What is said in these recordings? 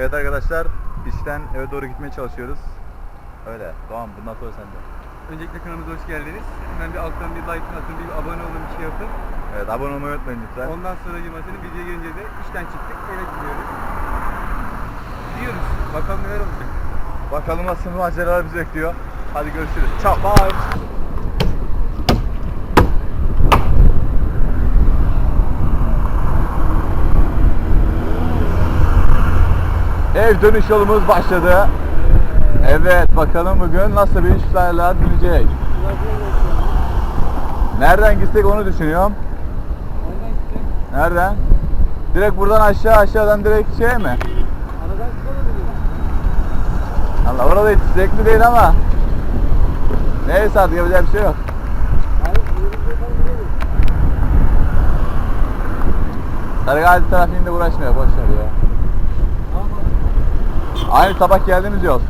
Evet arkadaşlar, işten eve doğru gitmeye çalışıyoruz. Öyle. Tamam, bundan sonra sende. Öncelikle kanalımıza hoş geldiniz. Hemen bir alttan bir like atın, bir abone olun, bir şey yapın. Evet, abone olmayı unutmayın lütfen. Ondan sonra cumartesi videoya gelince de işten çıktık, eve gidiyoruz. Gidiyoruz. Bakalım neler olacak. Bakalım nasıl maceralar bizi bekliyor. Hadi görüşürüz. Ciao, bye. Ev dönüş yolumuz başladı. Evet, bakalım bugün nasıl bir işlerle binecek. Nereden gitsek onu düşünüyorum. Nereden? Direkt buradan aşağı, aşağıdan direkt şey mi? Allah orada hiç zevkli değil ama. Neyse artık yapacak bir şey yok. Sarıgazi trafiğinde uğraşmıyor, boş ver ya. Aynı sabah geldiğimiz yol.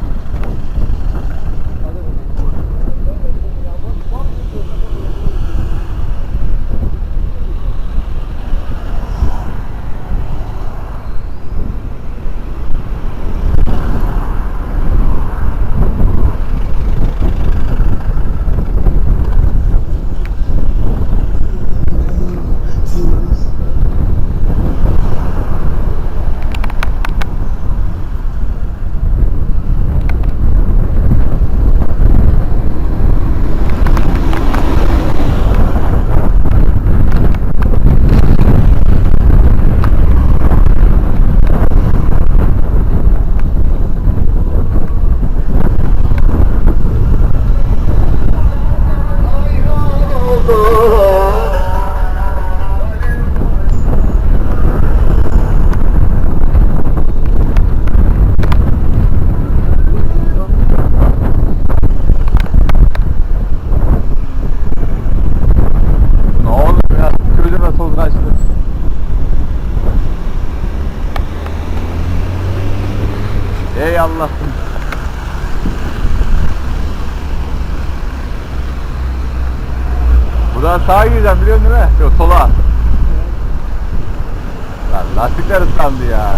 Ey Allah'ım. Buradan sağa gireceğim biliyorsun değil mi? Yok sola. Lan lastikler ıslandı ya.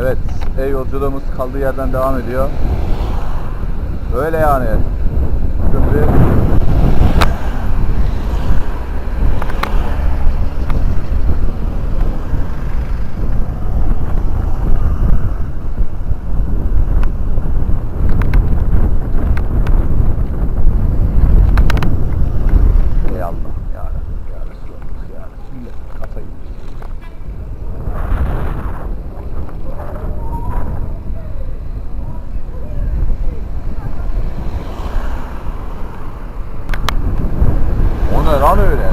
Evet, ev yolculuğumuz kaldığı yerden devam ediyor. Öyle yani. Şimdi Ey Allah ya Rabbi, ya Resulallah ya Resulallah. Kafayı yemiş. O ne lan öyle?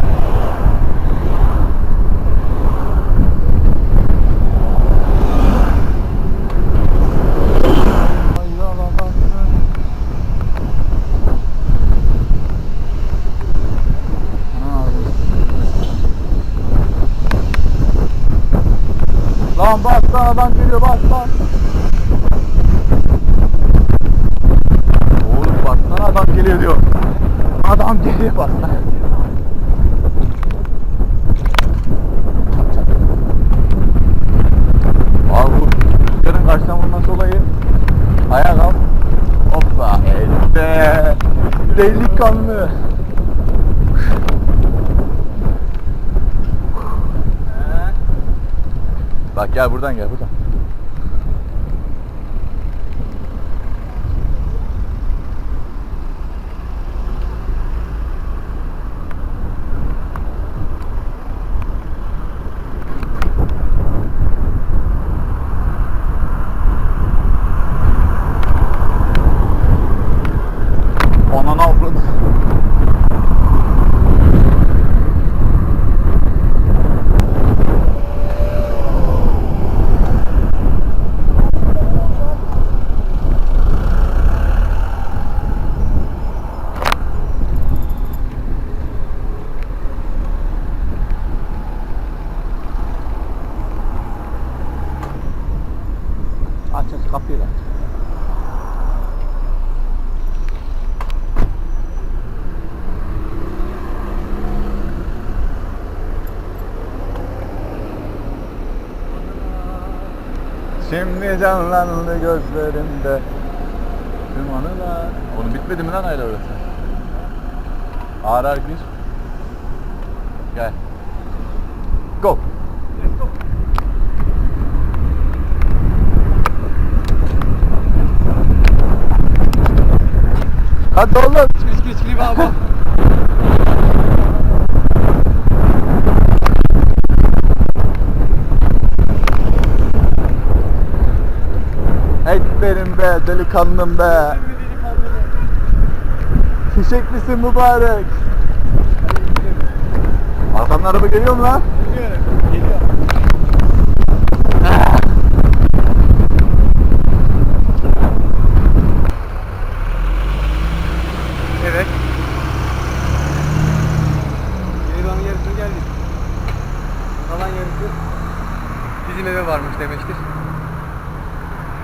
Ay yalan baksın. Lan bas lan adam geliyor bas bas. Oğlum baksana adam geliyor diyor. Adam geliyor baksana. Abi bu rüzgarın karşıdan vurması olayı. Ayağa kalk. Hoppa elde. Delikanlı. Bak gel buradan gel buradan. Şimdi canlandı gözlerimde. Tüm anılar. Onun bitmedi mi lan ayrı orası? Ağır ağır gir. Gel. Go. Hadi oğlum İçkili içkili baba. Benim be delikanlım be Fişek misin mübarek Arkamdan araba geliyor mu lan? Evet. Meyvanın yarısına geldik. Kalan yarısı bizim eve varmış demektir.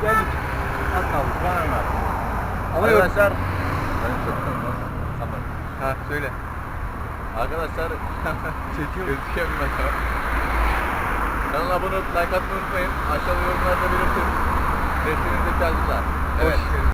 Geldik. Az kaldı. Bana ver. Ama. Arkadaşlar Ben çok. Tamam. Ha söyle. Arkadaşlar Çekiyor. gözüküyor bakalım? Kanala abone olup like atmayı unutmayın. Aşağıda yorumlarda belirtin. Resminizi geldiler. Evet.